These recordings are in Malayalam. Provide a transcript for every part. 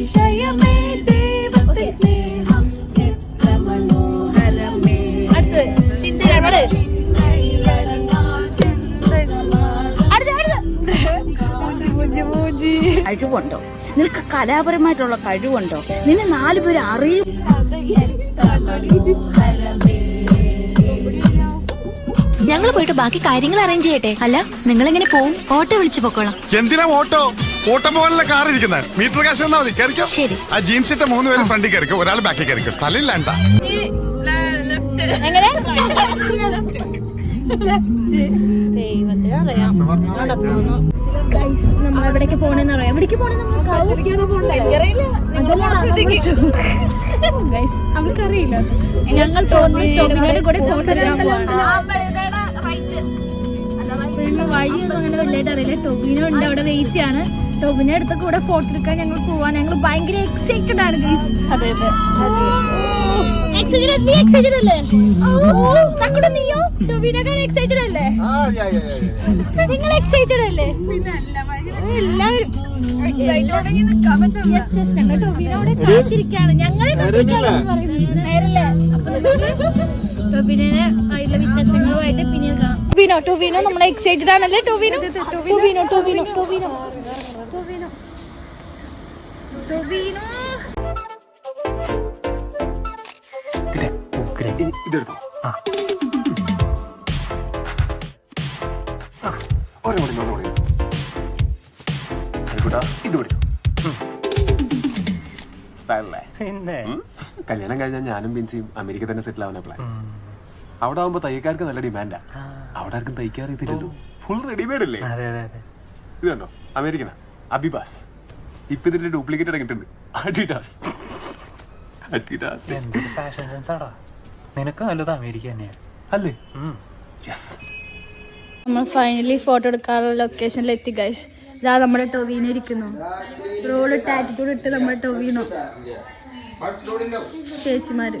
അതിശയമേ ദൈവത്തെ സ്നേഹം എത്ര മനോഹരമേ. അടുത്ത് ചിന്തയാണ് കഴിവുണ്ടോ? നിനക്ക് കലാപരമായിട്ടുള്ള കഴിവുണ്ടോ? നിന്നെ നാലുപേര് അറിയും. ഞങ്ങൾ പോയിട്ട് ബാക്കി കാര്യങ്ങൾ അറേഞ്ച് ചെയ്യട്ടെ. അല്ല നിങ്ങൾ എങ്ങനെ പോവും? ഓട്ടോ വിളിച്ചു പൊക്കോളാം. എന്തിനാ ഓട്ടോ? ഓട്ടോ പോകാനുള്ള കാർ ഇരിക്കുന്നത്. മീറ്റർ കാശ് തന്നാ മതി. കയറിക്കോ. ശരി. ആ ജീൻസ് ഇട്ട മൂന്ന് പേര് ഫ്രണ്ടിൽ കയറിക്കോ. ഒരാൾ ബാക്കിൽ കയറിക്കോ. സ്ഥലമില്ല എന്താ എങ്ങനെ? നടക്കുന്നു ഗൈസ് നമ്മൾ എവിടേക്ക് പോണെന്ന് അറിയാം. എവിടേക്ക് പോണേ ഗൈസ് അവൾക്കറിയില്ല ഞങ്ങൾ കൂടെ ഫോട്ടോ വഴിയൊന്നും അങ്ങനെ വലുതായിട്ട് അറിയില്ല. ടൊബിനോ ഉണ്ട് അവിടെ വെയിറ്റ് ആണ്. ടൊബിനോ അടുത്ത കൂടെ ഫോട്ടോ എടുക്കാൻ ഞങ്ങൾ പോവാൻ ഞങ്ങൾ ഭയങ്കര എക്സൈറ്റഡ് ആണ് ഗൈസ് അതെ നിങ്ങൾ എക്സൈറ്റഡ് അല്ലേ? എല്ലാവരും കാത്തിരിക്കാണ് ഞങ്ങളെ ടൊബിനെ ആയിട്ടുള്ള വിശേഷങ്ങളുമായിട്ട് പിന്നെ കാണാം. ടൊബിനോ ടൂവിനോ? നമ്മളെ എക്സൈറ്റഡ് ആണല്ലേ ടൂവിനോ? ടൂവിനോ ടൂവിനോ ടൂവിനോ. ടൊബിനോ ടൊബിനോ ഇതെടുത്തോ. ആ. ഒരു കൂടി ഒരു കൂടി ആയിക്കോട്ടാ ഇത് പിടിച്ചോ. പിന്നെ. കല്യാണം കഴിഞ്ഞാൽ ഞാനും ബിൻസിയും അമേരിക്ക തന്നെ സെറ്റിൽ ആവാനാ പ്ലാൻ അവിടെ ആവുമ്പോ തയ്യക്കാർക്ക് നല്ല ഡിമാൻഡാ അവിടെ ആർക്കും തയ്ക്കാൻ അറിയത്തില്ലല്ലോ ഫുൾ റെഡിമെയ്ഡ് അല്ലേ? അതെ അതെ അതെ. ഇത് കണ്ടോ? അമേരിക്കനാ. അബിബാസ്. ഇപ്പൊ ഇതിന്റെ ഡ്യൂപ്ലിക്കേറ്റ് ഇറങ്ങിയിട്ടുണ്ട്. അഡിഡാസ് അഡിഡാസ് ഫാഷൻ സെൻസ് ആടാ. നിനക്ക് നല്ലത് അമേരിക്ക തന്നെയാണ് അല്ലേ? യെസ് നമ്മൾ ഫൈനലി ഫോട്ടോ എടുക്കാനുള്ള ലൊക്കേഷനിൽ എത്തി ഗൈസ് ഇതാ നമ്മുടെ ടൊവീനോ ഇരിക്കുന്നു. റോൾ ടാറ്റിറ്റ്യൂഡ് ഇട്ട് നമ്മുടെ ടൊവീനോ. ചേച്ചിമാര്.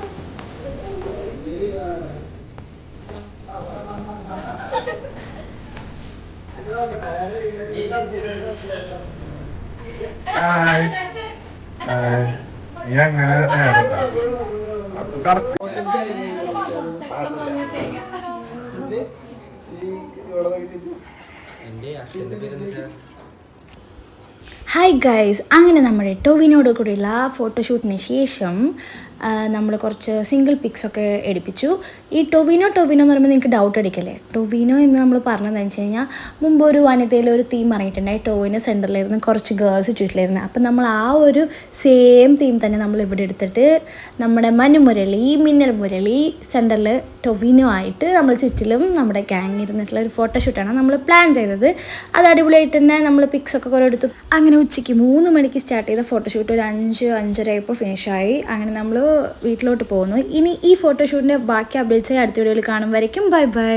അവിടെ ഈശ്വര ഹായ് ഗൈസ് അങ്ങനെ നമ്മുടെ ടോവിനോട് കൂടിയുള്ള ഫോട്ടോഷൂട്ടിന് ശേഷം നമ്മൾ കുറച്ച് സിംഗിൾ പിക്സ് ഒക്കെ എടുപ്പിച്ചു. ഈ ടൊവിനോ ടൊവിനോ എന്ന് പറയുമ്പോൾ നിങ്ങൾക്ക് ഡൗട്ട് അടിക്കല്ലേ? ടൊവിനോ എന്ന് നമ്മൾ പറഞ്ഞതെന്ന് വെച്ച് കഴിഞ്ഞാൽ മുമ്പ് ഒരു വനിതയിൽ ഒരു തീം ഇറങ്ങിയിട്ടുണ്ടായി. ടൊവിനോ സെന്ററിലിരുന്ന് കുറച്ച് ഗേൾസ് ചുറ്റിലിരുന്ന് അപ്പം നമ്മൾ ആ ഒരു സെയിം തീം തന്നെ നമ്മൾ ഇവിടെ എടുത്തിട്ട് നമ്മുടെ മനുമുരളി മിന്നൽ മുരളി സെന്ററിൽ ടൊവിനോ ആയിട്ട് നമ്മൾ ചുറ്റിലും നമ്മുടെ ഗാങ് ഇരുന്നിട്ടുള്ള ഒരു ഫോട്ടോഷൂട്ടാണ് നമ്മൾ പ്ലാൻ ചെയ്തത്. അത് അടിപൊളിയായിട്ട് തന്നെ നമ്മൾ പിക്സ് ഒക്കെ കുറേ എടുത്തു. അങ്ങനെ ഉച്ചയ്ക്ക് മൂന്ന് മണിക്ക് സ്റ്റാർട്ട് ചെയ്ത ഫോട്ടോഷൂട്ട് ഒരു അഞ്ച് അഞ്ചര ആയപ്പോൾ ഫിനിഷായി അങ്ങനെ നമ്മൾ വീട്ടിലോട്ട് പോകുന്നു. ഇനി ഈ ഫോട്ടോഷൂട്ടിന്റെ ബാക്കി അപ്ഡേറ്റ്സ് അടുത്ത വീഡിയോയിൽ കാണും. വരയ്ക്കും. Bye bye